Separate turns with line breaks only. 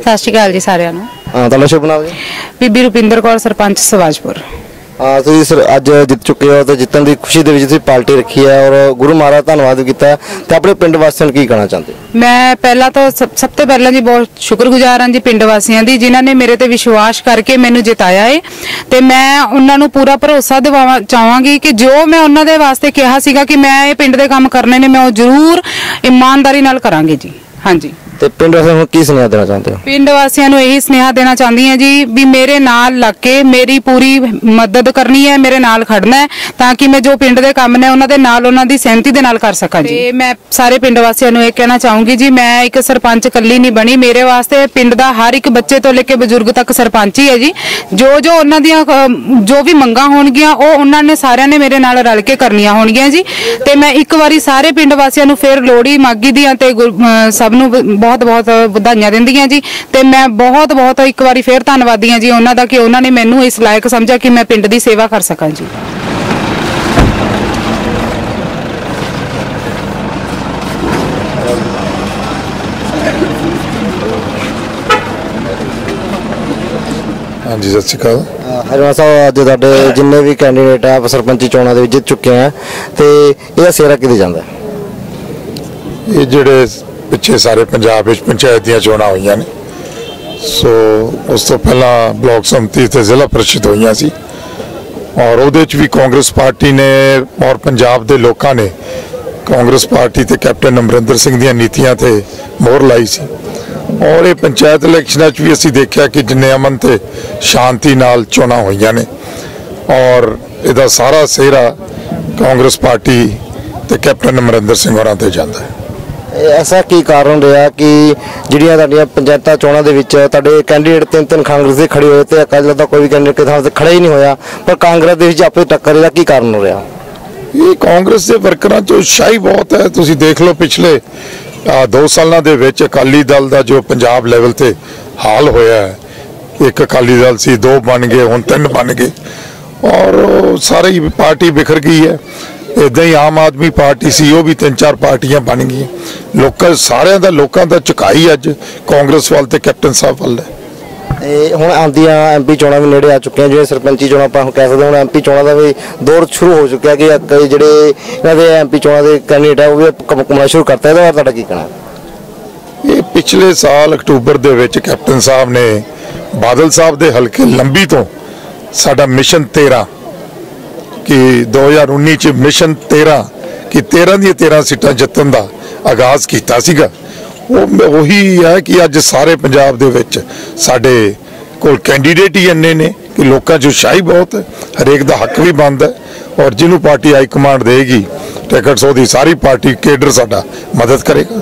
ਸਤਿ ਸ਼੍ਰੀ ਅਕਾਲ ਜੀ ਸਾਰਿਆਂ ਨੂੰ।
ਹਾਂ ਤੁਹਾਡਾ ਸ਼ੁਭ ਨਾਮ ਜੀ?
ਬੀਬੀ ਰੁਪਿੰਦਰ ਕੌਰ ਸਰਪੰਚ ਸਵਾਜਪੁਰ।
ਹਾਂ ਤੁਸੀਂ ਸਰ ਅੱਜ ਜਿੱਤ ਚੁੱਕੇ ਹੋ ਤੇ ਜਿੱਤਣ ਦੀ ਖੁਸ਼ੀ ਦੇ ਵਿੱਚ ਤੁਸੀਂ ਪਾਰਟੀ ਰੱਖੀ ਹੈ ਔਰ ਗੁਰੂ ਮਹਾਰਾਜ ਧੰਨਵਾਦ ਕੀਤਾ। ਤੇ ਆਪਣੇ ਪਿੰਡ ਵਾਸੀਆਂ ਨੂੰ ਕੀ ਕਹਿਣਾ ਚਾਹੁੰਦੇ?
ਮੈਂ ਪਹਿਲਾਂ ਤਾਂ ਸਭ ਸਭ ਤੋਂ ਪਹਿਲਾਂ ਜੀ ਬਹੁਤ ਸ਼ੁਕਰਗੁਜ਼ਾਰ ਹਾਂ ਜੀ ਪਿੰਡ ਵਾਸੀਆਂ ਦੀ ਜਿਨ੍ਹਾਂ ਨੇ ਮੇਰੇ ਤੇ ਵਿਸ਼ਵਾਸ ਕਰਕੇ ਮੈਨੂੰ ਜਿਤਾਇਆ ਏ। ਤੇ ਮੈਂ ਉਹਨਾਂ ਨੂੰ ਪੂਰਾ ਭਰੋਸਾ ਦਿਵਾਵਾਂ ਚਾਹਾਂਗੀ ਕਿ ਜੋ ਮੈਂ ਉਹਨਾਂ ਦੇ ਵਾਸਤੇ ਕਿਹਾ ਸੀਗਾ ਕਿ ਮੈਂ ਇਹ ਪਿੰਡ ਦੇ ਕੰਮ ਕਰਨੇ ਨੇ ਮੈਂ ਉਹ ਜ਼ਰੂਰ ਇਮਾਨਦਾਰੀ ਨਾਲ ਕਰਾਂਗੀ ਜੀ। ਹਾਂਜੀ।
ਤੇ ਪਿੰਡ ਵਾਸੀਆਂ ਨੂੰ ਕੀ ਸੁਨੇਹਾ ਦੇਣਾ ਚਾਹੁੰਦੇ ਹੋ?
ਪਿੰਡ ਵਾਸੀਆਂ ਨੂੰ ਇਹੀ ਸੁਨੇਹਾ ਦੇਣਾ ਚਾਹੁੰਦੀ ਹਾਂ ਜੀ ਵੀ ਮੇਰੇ ਨਾਲ ਲੱਗ ਕੇ ਮੇਰੀ ਪੂਰੀ ਮਦਦ ਕਰਨੀ ਹੈ ਮੇਰੇ ਨਾਲ ਖੜਨਾ ਹੈ ਤਾਂ ਕਿ ਮੈਂ ਜੋ ਪਿੰਡ ਦੇ ਕੰਮ ਨੇ ਉਹਨਾਂ ਦੇ ਨਾਲ ਉਹਨਾਂ ਦੀ ਸਹਿਮਤੀ ਦੇ ਨਾਲ ਕਰ ਸਕਾਂ ਜੀ। ਤੇ ਮੈਂ ਸਾਰੇ ਪਿੰਡ ਵਾਸੀਆਂ ਨੂੰ ਇਹ ਕਹਿਣਾ ਚਾਹੂੰਗੀ ਜੀ ਮੈਂ ਇੱਕ ਸਰਪੰਚ ਇਕੱਲੀ ਨਹੀਂ ਬਣੀ ਮੇਰੇ ਵਾਸਤੇ ਪਿੰਡ ਦਾ ਹਰ ਇੱਕ ਬੱਚੇ ਤੋਂ ਲੈ ਕੇ ਬਜ਼ੁਰਗ ਤੱਕ ਸਰਪੰਚ ਹੀ ਹੈ ਜੀ। ਜੋ ਜੋ ਉਹਨਾਂ ਦੀਆਂ ਅ, ਜੋ ਵੀ ਮੰਗਾਂ ਹੋਣਗੀਆਂ ਉਹ ਉਹਨਾਂ ਨੇ ਸਾਰਿਆਂ ਨੇ ਮੇਰੇ ਨਾਲ ਰਲ ਕੇ ਕਰਨੀਆਂ ਹੋਣਗੀਆਂ ਜੀ। ਤੇ ਮੈਂ ਇੱਕ ਵਾਰੀ ਸਾਰੇ ਪਿੰਡ ਵਾਸੀਆਂ ਨੂੰ ਫਿਰ ਲੋਹੜੀ ਮਾਗੀ ਦੀਆਂ ਤੇ ਗੁਰ- ਅ, ਸਭ ਨੂੰ ਬਹੁਤ ਬਹੁਤ ਵਧਾਈਆਂ ਦਿੰਦੀਆਂ ਜੀ। ਤੇ ਮੈਂ ਬਹੁਤ ਬਹੁਤ ਇੱਕ ਵਾਰੀ ਫਿਰ ਧੰਨਵਾਦੀ ਹਾਂ ਜੀ ਉਹਨਾਂ ਦਾ ਕਿ ਉਹਨਾਂ ਨੇ ਮੈਨੂੰ ਇਸ ਲਾਇਕ ਸਮਝਿਆ ਕਿ ਮੈਂ ਪਿੰਡ ਦੀ ਸੇਵਾ ਕਰ ਸਕਾਂ ਜੀ।
ਹਾਂਜੀ ਸਤਿ ਸ਼੍ਰੀ ਅਕਾਲ।
ਹਰਿਆਣਾ ਸਾਹਿਬ ਅੱਜ ਤੁਹਾਡੇ ਜਿੰਨੇ ਵੀ ਕੈਂਡੀਡੇਟ ਆ ਸਰਪੰਚੀ ਚੋਣਾਂ ਦੇ ਵਿੱਚ ਜਿੱਤ ਚੁੱਕੇ ਆ। ਤੇ ਇਹਦਾ ਸਿਹਰਾ ਕਿਤੇ ਜਾਂਦਾ?
ਇਹ ਜਿਹੜੇ ਪਿੱਛੇ ਸਾਰੇ ਪੰਜਾਬ ਵਿੱਚ ਪੰਚਾਇਤ ਦੀਆਂ ਚੋਣਾਂ ਹੋਈਆਂ ਨੇ। ਸੋ ਉਸ ਤੋਂ ਪਹਿਲਾਂ ਬਲਾਕ ਸੰਮਤੀ ਤੇ ਜ਼ਿਲ੍ਹਾ ਪਰਿਸ਼ਦ ਹੋਈਆਂ ਸੀ। ਔਰ ਉਹਦੇ ਚ ਵੀ ਕਾਂਗਰਸ ਪਾਰਟੀ ਨੇ ਔਰ ਪੰਜਾਬ ਦੇ ਲੋਕਾਂ ਨੇ ਕਾਂਗਰਸ ਪਾਰਟੀ ਤੇ ਕੈਪਟਨ ਅਮਰਿੰਦਰ ਸਿੰਘ ਦੀਆਂ ਨੀਤੀਆਂ ਤੇ ਮੋਹਰ ਲਾਈ ਸੀ। ਔਰ ਇਹ ਪੰਚਾਇਤ ਇਲੈਕਸ਼ਨਾਂ 'ਚ ਵੀ ਅਸੀਂ ਦੇਖਿਆ ਕਿ ਜਿੰਨੇ ਅਮਨ ਤੇ ਸ਼ਾਂਤੀ ਨਾਲ ਚੋਣਾਂ ਹੋਈਆਂ ਨੇ ਔਰ ਇਹਦਾ ਸਾਰਾ ਸਿਹਰਾ ਕਾਂਗਰਸ ਪਾਰਟੀ ਤੇ ਕੈਪਟਨ ਅਮਰਿੰਦਰ ਸਿੰਘ ਹੋਰਾਂ ਤੇ ਜਾਂਦਾ ਹੈ।
ਐਸਾ ਕੀ ਕਾਰਨ ਰਿਹਾ ਕਿ ਜਿਹੜੀਆਂ ਤੁਹਾਡੀਆਂ ਪੰਚਾਇਤਾਂ ਚੋਣਾਂ ਦੇ ਵਿੱਚ ਤੁਹਾਡੇ ਕੈਂਡੀਡੇਟ ਤਿੰਨ ਤਿੰਨ ਕਾਂਗਰਸ ਦੇ ਖੜੇ ਹੋਏ ਤੇ ਅਕਾਲੀ ਦਲ ਦਾ ਕੋਈ ਵੀ ਕੈਂਡੀਡੇਟ ਕਿਤੇ ਥਾਂ ਤੇ ਖੜਾ ਹੀ ਨਹੀਂ ਹੋਇਆ ਪਰ ਕਾਂਗਰਸ ਦੇ ਵਿੱਚ ਆਪੇ ਟੱਕਰ ਇਹਦਾ ਕੀ ਕਾਰਨ ਹੋ ਰਿਹਾ?
ਇਹ ਕਾਂਗਰਸ ਦੇ ਵਰਕਰਾਂ ਚੋਂ ਸ਼ਾਹੀ ਬਹੁਤ ਹੈ। ਤੁਸੀਂ ਦੇਖ ਲਓ ਪਿਛਲੇ ਦੋ ਸਾਲਾਂ ਦੇ ਵਿੱਚ ਅਕਾਲੀ ਦਲ ਦਾ ਜੋ ਪੰਜਾਬ ਲੈਵਲ ਤੇ ਹਾਲ ਹੋਇਆ ਹੈ, ਇੱਕ ਅਕਾਲੀ ਦਲ ਸੀ, ਦੋ ਬਣ ਗਏ, ਹੁਣ ਤਿੰਨ ਬਣ ਗਏ। ਔਰ ਉਹ ਸਾਰੀ ਪਾਰਟੀ ਬਿਖਰ ਗਈ ਹੈ। ਇਦਾਂ ਹੀ ਆਮ ਆਦਮੀ ਪਾਰਟੀ ਸੀ, ਉਹ ਵੀ ਤਿੰਨ ਚਾਰ ਪਾਰਟੀਆਂ ਬਣ ਗਈਆਂ। ਲੋਕਾਂ, ਸਾਰਿਆਂ ਦਾ ਲੋਕਾਂ ਦਾ ਝੁਕਾਈ ਅੱਜ ਕਾਂਗਰਸ ਵੱਲ ਤੇ ਕੈਪਟਨ ਸਾਹਿਬ ਵੱਲ ਹੈ।
ਤੇ ਹੁਣ ਆਉਂਦੀਆਂ ਐਮਪੀ ਚੋਣਾਂ ਵੀ ਨੇੜੇ ਆ ਚੁੱਕੀਆਂ ਜਿਵੇਂ ਸਰਪੰਚੀ ਚੋਣਾਂ ਆਪਾਂ ਹੁਣ ਕਹਿ ਸਕਦੇ ਹਾਂ, ਹੁਣ ਐਮਪੀ ਚੋਣਾਂ ਦਾ ਵੀ ਦੌਰ ਸ਼ੁਰੂ ਹੋ ਚੁੱਕਿਆ ਕਿ ਕਈ ਜਿਹੜੇ ਇਹਨਾਂ ਦੇ ਐਮਪੀ ਚੋਣਾਂ ਦੇ ਕੈਂਡੀਡੇਟ ਆ ਉਹ ਵੀ ਕੰਮ ਸ਼ੁਰੂ ਕਰਤਾ। ਇਹਦਾ ਬਾਰੇ ਤੁਹਾਡਾ ਕੀ ਕਹਿਣਾ?
ਇਹ ਪਿਛਲੇ ਸਾਲ ਅਕਤੂਬਰ ਦੇ ਵਿੱਚ ਕੈਪਟਨ ਸਾਹਿਬ ਨੇ ਬਾਦਲ ਸਾਹਿਬ ਦੇ ਹਲਕੇ ਲੰਬੀ ਤੋਂ ਸਾਡਾ ਮਿਸ਼ਨ 13 ਕਿ 2019 ਚ ਮਿਸ਼ਨ 13 ਕਿ 13 ਦੀਆਂ 13 ਸੀਟਾਂ ਜਿੱਤਣ ਦਾ ਆਗਾਜ਼ ਕੀਤਾ ਸੀਗਾ। ਉਹ ਉਹੀ ਹੈ ਕਿ ਅੱਜ ਸਾਰੇ ਪੰਜਾਬ ਦੇ ਵਿੱਚ ਸਾਡੇ ਕੋਲ ਕੈਂਡੀਡੇਟ ਹੀ ਇੰਨੇ ਨੇ ਕਿ ਲੋਕਾਂ 'ਚ ਸ਼ਾਹੀ ਬਹੁਤ ਹੈ, ਹਰੇਕ ਦਾ ਹੱਕ ਵੀ ਬਣਦਾ ਹੈ ਔਰ ਜਿਹਨੂੰ ਪਾਰਟੀ ਹਾਈ ਕਮਾਂਡ ਦੇਗੀ ਟਿਕਟਸ ਉਹਦੀ ਸਾਰੀ ਪਾਰਟੀ ਕੇਡਰ ਸਾਡਾ ਮਦਦ ਕਰੇਗਾ।